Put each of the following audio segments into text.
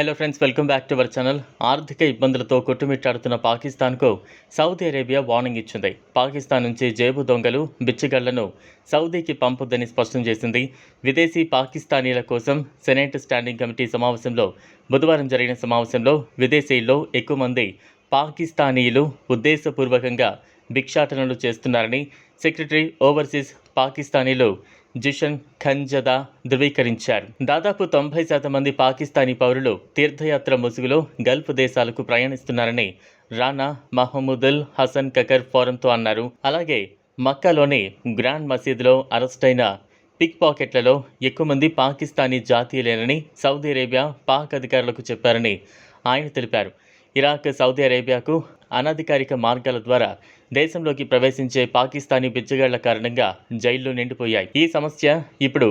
Hello friends welcome back to our channel ఆర్థిక ఇబ్బందులతో కొట్టుమిట్టాడుతున్న పాకిస్తాన్కు సౌదీ అరేబియా వార్నింగ్ ఇచ్చింది. పాకిస్తాన్ నుంచి జేబు దొంగలు బిచ్చగాళ్ళను సౌదీకి పంపొద్దని స్పష్టం చేసింది. విదేశీ పాకిస్తానీల కోసం సెనేట్ స్టాండింగ్ కమిటీ సమావేశంలో బుధవారం జరిగిన సమావేశంలో విదేశీయుల్లో ఎక్కువ మంది పాకిస్తానీయులు ఉద్దేశపూర్వకంగా భిక్షాటనలు చేస్తున్నారని సెక్రటరీ ఓవర్సీస్ పాకిస్తానీలు జిషన్ ఖంజదా ధృవీకరించారు. దాదాపు తొంభై శాతం మంది పాకిస్తానీ పౌరులు తీర్థయాత్ర ముసుగులో గల్ఫ్ దేశాలకు ప్రయాణిస్తున్నారని రానా మహమూదుల్ హసన్ కకర్ ఫోరంతో అన్నారు. అలాగే మక్కాలోని గ్రాండ్ మసీదులో అరెస్టైన పిక్ పాకెట్లలో ఎక్కువ మంది పాకిస్తానీ జాతీయులేనని సౌదీ అరేబియా పాక్ అధికారులకు చెప్పారని ఆయన తెలిపారు. ఇరాక్ సౌదీ అరేబియాకు అనధికారిక మార్గాల ద్వారా దేశంలోకి ప్రవేశించే పాకిస్తానీ బిచ్చగాళ్ళ కారణంగా జైళ్ళు నిండిపోయాయి. ఈ సమస్య ఇప్పుడు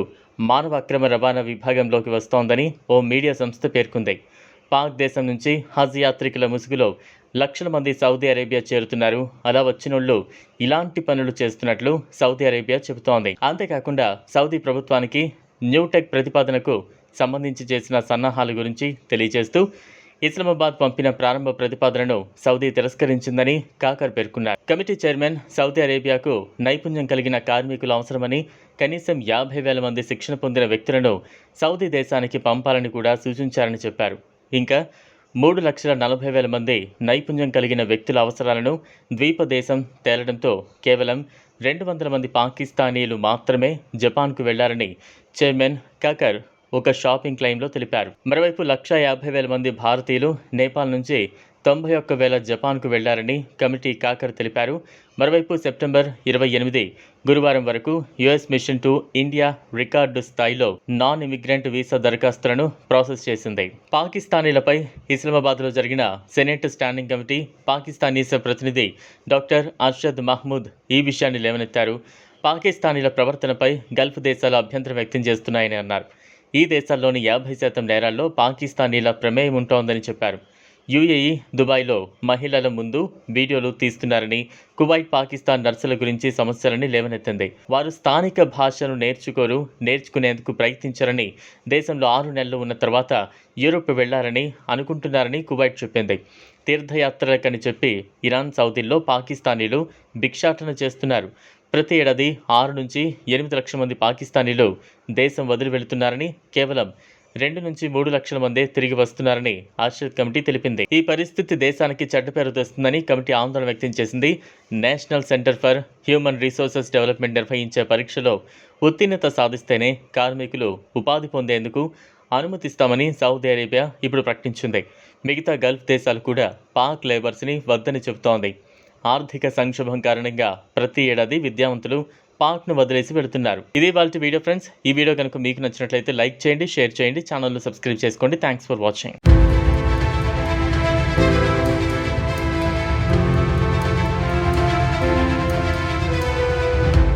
మానవ అక్రమ రవాణా విభాగంలోకి వస్తోందని ఓ మీడియా సంస్థ పేర్కొంది. పాక్ దేశం నుంచి హజ్ యాత్రికుల ముసుగులో లక్షల మంది సౌదీ అరేబియా చేరుతున్నారు. అలా వచ్చినోళ్ళు ఇలాంటి పనులు చేస్తున్నట్లు సౌదీ అరేబియా చెబుతోంది. అంతేకాకుండా సౌదీ ప్రభుత్వానికి న్యూటెక్ ప్రతిపాదనకు సంబంధించి చేసిన సన్నాహాల గురించి తెలియజేస్తూ ఇస్లామాబాద్ పంపిన ప్రారంభ ప్రతిపాదనను సౌదీ తిరస్కరించిందని కాకర్ పేర్కొన్నారు. కమిటీ చైర్మన్ సౌదీ అరేబియాకు నైపుణ్యం కలిగిన కార్మికులు అవసరమని కనీసం యాభై వేల మంది శిక్షణ పొందిన వ్యక్తులను సౌదీ దేశానికి పంపాలని కూడా సూచించారని చెప్పారు. ఇంకా మూడు లక్షల నలభై వేల మంది నైపుణ్యం కలిగిన వ్యక్తుల అవసరాలను ద్వీప దేశం తేలడంతో కేవలం రెండు వందల మంది పాకిస్తానీలు మాత్రమే జపాన్కు వెళ్ళారని చైర్మన్ కకర్ ఒక షాపింగ్ క్లెయిమ్లో తెలిపారు. మరోవైపు లక్ష యాభై వేల మంది భారతీయులు నేపాల్ నుంచి తొంభై ఒక్క వేల జపాన్కు వెళ్ళారని కమిటీ కాకర్ తెలిపారు. మరోవైపు సెప్టెంబర్ ఇరవై ఎనిమిది గురువారం వరకు US mission to India record స్థాయిలో నాన్ ఇమిగ్రెంట్ వీసా దరఖాస్తులను ప్రాసెస్ చేసింది. పాకిస్తానీలపై ఇస్లామాబాద్లో జరిగిన సెనేట్ స్టాండింగ్ కమిటీ పాకిస్తానీస ప్రతినిధి డాక్టర్ అర్షద్ మహ్మూద్ ఈ విషయాన్ని లేవనెత్తారు. పాకిస్తానీల ప్రవర్తనపై గల్ఫ్ దేశాలు అభ్యంతరం వ్యక్తం చేస్తున్నాయని అన్నారు. ఈ దేశాల్లోని యాభై శాతం నేరాల్లో పాకిస్తానీల ప్రమేయం ఉంటోందని చెప్పారు. యుఏఈ దుబాయ్లో మహిళల ముందు వీడియోలు తీస్తున్నారని కువైట్ పాకిస్తాన్ నర్సుల గురించి సమస్యలని లేవనెత్తింది. వారు స్థానిక భాషను నేర్చుకోరు నేర్చుకునేందుకు ప్రయత్నించారని దేశంలో ఆరు నెలలు ఉన్న తర్వాత యూరోప్ వెళ్ళారని అనుకుంటున్నారని కువైట్ చెప్పింది. తీర్థయాత్రలకని చెప్పి ఇరాన్ సౌదీల్లో పాకిస్తానీలు భిక్షాటన చేస్తున్నారు. ప్రతి ఏడాది ఆరు నుంచి ఎనిమిది లక్షల మంది పాకిస్తానీలు దేశం వదిలి వెళుతున్నారని కేవలం రెండు నుంచి మూడు లక్షల మందే తిరిగి వస్తున్నారని ఆర్షద్ కమిటీ తెలిపింది. ఈ పరిస్థితి దేశానికి చెడ్డ పేరు తెస్తుందని కమిటీ ఆందోళన వ్యక్తం చేసింది. National Centre for Human Resources Development నిర్వహించే పరీక్షలో ఉత్తీర్ణత సాధిస్తేనే కార్మికులు ఉపాధి పొందేందుకు అనుమతిస్తామని సౌదీ అరేబియా ఇప్పుడు ప్రకటించింది. మిగతా గల్ఫ్ దేశాలు కూడా పాక్ లేబర్స్ని వద్దని చెబుతోంది. ఆర్థిక సంక్షోభం కారణంగా ప్రతి ఏడాది విద్యావంతులు పాక్ను వదిలేసి వెళుతున్నారు. ఇది వాళ్ళ వీడియో ఫ్రెండ్స్. ఈ వీడియో కనుక మీకు నచ్చినట్లయితే లైక్ చేయండి షేర్ చేయండి ఛానల్ను సబ్స్క్రైబ్ చేసుకోండి. Thanks for watching